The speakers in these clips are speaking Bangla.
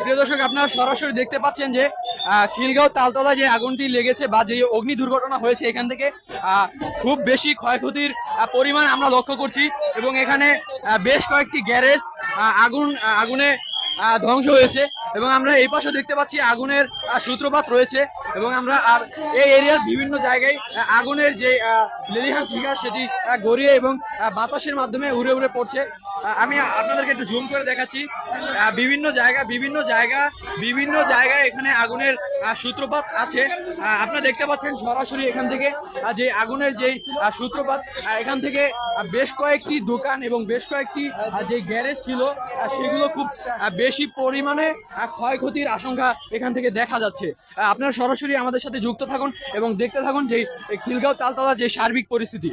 প্রিয় দর্শক, আপনারা সরাসরি দেখতে পাচ্ছেন যে খিলগাঁও তালতলা যে আগুনটি লেগেছে বা যে অগ্নি দুর্ঘটনা হয়েছে এখান থেকে খুব বেশি ক্ষয়ক্ষতির পরিমাণ আমরা লক্ষ্য করছি এবং এখানে বেশ কয়েকটি গ্যারেজ আগুন আগুনে ধ্বংস হয়েছে এবং আমরা এই পাশে দেখতে পাচ্ছি আগুনের সূত্রপাত রয়েছে এবং আমরা আর এই এরিয়ার বিভিন্ন জায়গায় আগুনের যে লেলিহান শিকার সেটি গড়িয়ে এবং বাতাসের মাধ্যমে উড়ে উড়ে পড়ছে। আমি আপনাদেরকে একটু জুম করে দেখাচ্ছি। বিভিন্ন জায়গা বিভিন্ন জায়গা, বিভিন্ন জায়গায় এখানে আগুনের সূত্রপাত আছে। আপনারা দেখতে পাচ্ছেন সরাসরি এখান থেকে যে আগুনের যেই সূত্রপাত এখান থেকে বেশ কয়েকটি দোকান এবং বেশ কয়েকটি যে গ্যারেজ ছিল সেগুলো খুব বেশি পরিমাণে ক্ষয়ক্ষতির আশঙ্কা এখান থেকে দেখা যাচ্ছে। আপনারা সরাসরি আমাদের সাথে যুক্ত থাকুন এবং দেখতে থাকুন যে খিলগাঁও তালতলা যে সার্বিক পরিস্থিতি।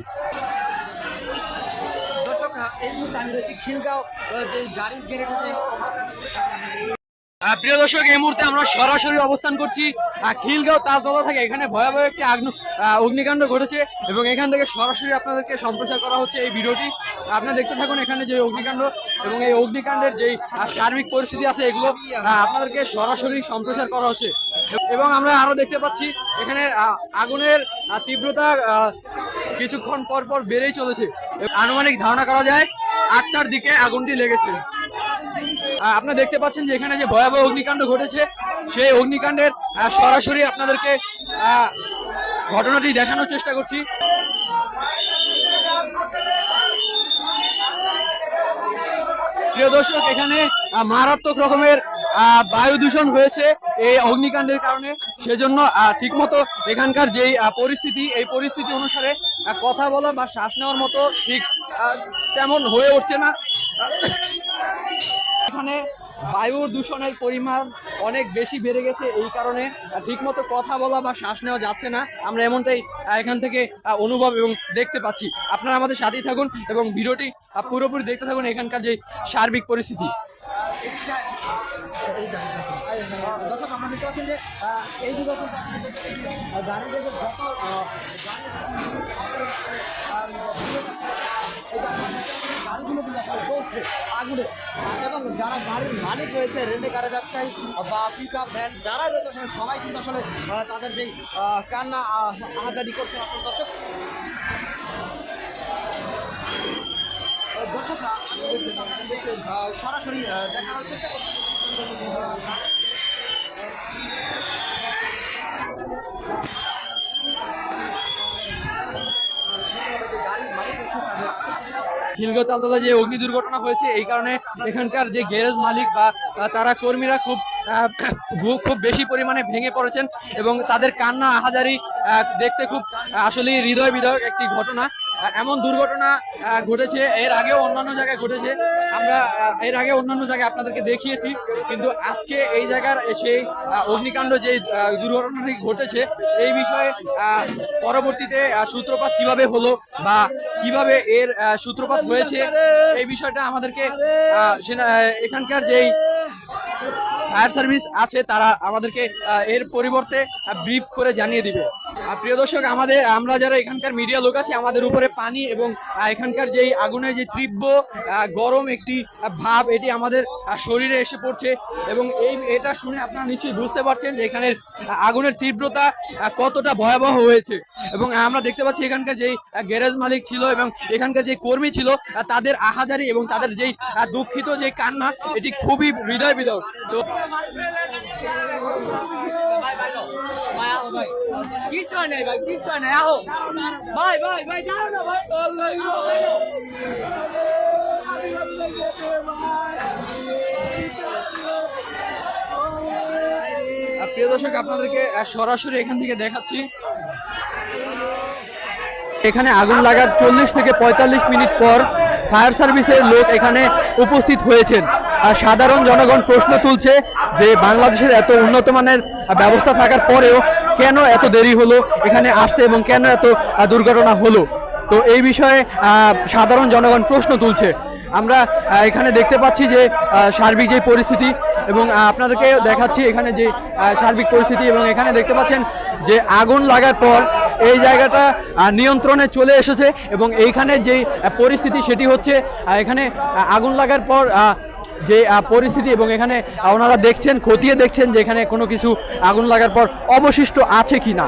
এই মুহূর্তে প্রিয় দর্শক, এই মুহূর্তে আমরা সরাসরি অবস্থান করছি খিলগাঁও তালতলা থেকে। এখানে ভয়াবহ একটি অগ্নিকাণ্ড ঘটেছে এবং এখান থেকে সরাসরি আপনাদেরকে সম্প্রচার করা হচ্ছে এই ভিডিওটি। আপনারা দেখতে থাকুন এখানে যে অগ্নিকাণ্ড এবং এই অগ্নিকাণ্ডের যে সার্বিক পরিস্থিতি আছে এগুলো আপনাদেরকে সরাসরি সম্প্রচার করা হচ্ছে। এবং আমরা আরও দেখতে পাচ্ছি, এখানে আগুনের তীব্রতা কিছুক্ষণ পর পর বেড়েই চলেছে। আনুমানিক ধারণা করা যায়, আটটার দিকে আগুনটি লেগেছে। আপনারা দেখতে পাচ্ছেন যে এখানে যে ভয়াবহ অগ্নিকাণ্ড ঘটেছে, সেই অগ্নিকাণ্ডের সরাসরি আপনাদেরকে ঘটনাটি দেখানোর চেষ্টা করছি। প্রিয় দর্শক, এখানে মারাত্মক রকমের বায়ু দূষণ হয়েছে এই অগ্নিকাণ্ডের কারণে। সেজন্য ঠিকমতো এখানকার যেই পরিস্থিতি, এই পরিস্থিতি অনুসারে কথা বলা বা শ্বাস নেওয়ার মতো ঠিক তেমন হয়ে উঠছে না। এখানে বায়ুর দূষণের পরিমাণ অনেক বেশি বেড়ে গেছে এই কারণে ঠিকমতো কথা বলা বা শ্বাস নেওয়া যাচ্ছে না। আমরা এমনটাই এখান থেকে অনুভব এবং দেখতে পাচ্ছি। আপনারা আমাদের সাথেই থাকুন এবং ভিডিওটি পুরোপুরি দেখতে থাকুন এখানকার যে সার্বিক পরিস্থিতি। আগুনে। এবং যারা গাড়ির মালিক রয়েছে রেন্টে কারের ব্যবসায়ী বা পিক আপ ভ্যান যারা রয়েছে আসলে সবাই কিন্তু আসলে তাদের যেই কান্না আহ, আহাজারি করছে আসলে দর্শক। দর্শকরা সরাসরি দেখানোর চেষ্টা করছে। খিলগাঁও তালতলা যে অগ্নি দুর্ঘটনা হয়েছে এই কারণে এখানকার যে গ্যারেজ মালিক বা তারা কর্মীরা খুব খুব বেশি পরিমাণে ভেঙে পড়েছেন এবং তাদের কান্না আহাজারি আহ, দেখতে খুব আসলে হৃদয় বিদায়ক একটি ঘটনা। এমন দুর্ঘটনা ঘটেছে। এর আগেও অন্যান্য জায়গায় ঘটেছে। আমরা এর আগে অন্যান্য জায়গায় আপনাদেরকে দেখিয়েছি। কিন্তু আজকে এই জায়গার সেই অগ্নিকাণ্ড যে দুর্ঘটনাটি ঘটেছে, এই বিষয়ে পরবর্তীতে সূত্রপাত কীভাবে হলো বা কীভাবে এর সূত্রপাত হয়েছে, এই বিষয়টা আমাদেরকে এখানকার যেই ফায়ার সার্ভিস আছে, তারা আমাদেরকে এর পরিবর্তে ব্রিফ করে জানিয়ে দিবে। প্রিয় দর্শক, আমাদের, আমরা যারা এখানকার মিডিয়া লোক আছি, আমাদের উপরে পানি এবং এখানকার যেই আগুনের যে তীব্র গরম একটি ভাব, এটি আমাদের শরীরে এসে পড়ছে এবং এই, এটা শুনে আপনারা নিশ্চয়ই বুঝতে পারছেন যে এখানের আগুনের তীব্রতা কতটা ভয়াবহ হয়েছে এবং আমরা দেখতে পাচ্ছি এখানকার যেই গ্যারেজ মালিক ছিল এবং এখানকার যে কর্মী ছিল তাদের আহাজারি এবং তাদের যেই দুঃখিত যে কান্না, এটি খুবই হৃদয় বিদক তো কিছু নেই ভাই কিছু নেই। আহো। ভাই ভাই ভাই, যাও না ভাই। আর প্রিয় দর্শক, আপনাদেরকে সরাসরি এখান থেকে দেখাচ্ছি। এখানে আগুন লাগার চল্লিশ থেকে পঁয়তাল্লিশ মিনিট পর ফায়ার সার্ভিসের লোক এখানে উপস্থিত হয়েছেন। আর সাধারণ জনগণ প্রশ্ন তুলছে যে, বাংলাদেশের এত উন্নত মানের ব্যবস্থা থাকার পরেও কেন এত দেরি হলো? এখানে আসতে এবং কেন এত দুর্ঘটনা হলো? তো এই বিষয়ে সাধারণ জনগণ প্রশ্ন তুলছে। আমরা এখানে দেখতে পাচ্ছি যে সার্বিক যে পরিস্থিতি এবং আপনাদেরকে দেখাচ্ছি এখানে যে সার্বিক পরিস্থিতি এবং এখানে দেখতে পাচ্ছেন যে, আগুন লাগার পর এই জায়গাটা নিয়ন্ত্রণে চলে এসেছে এবং এইখানে যে পরিস্থিতি সেটি হচ্ছে এখানে আগুন লাগার পর যে পরিস্থিতি এবং এখানে ওনারা দেখছেন, খতিয়ে দেখছেন যে এখানে কোনো কিছু আগুন লাগার পর অবশিষ্ট আছে কিনা।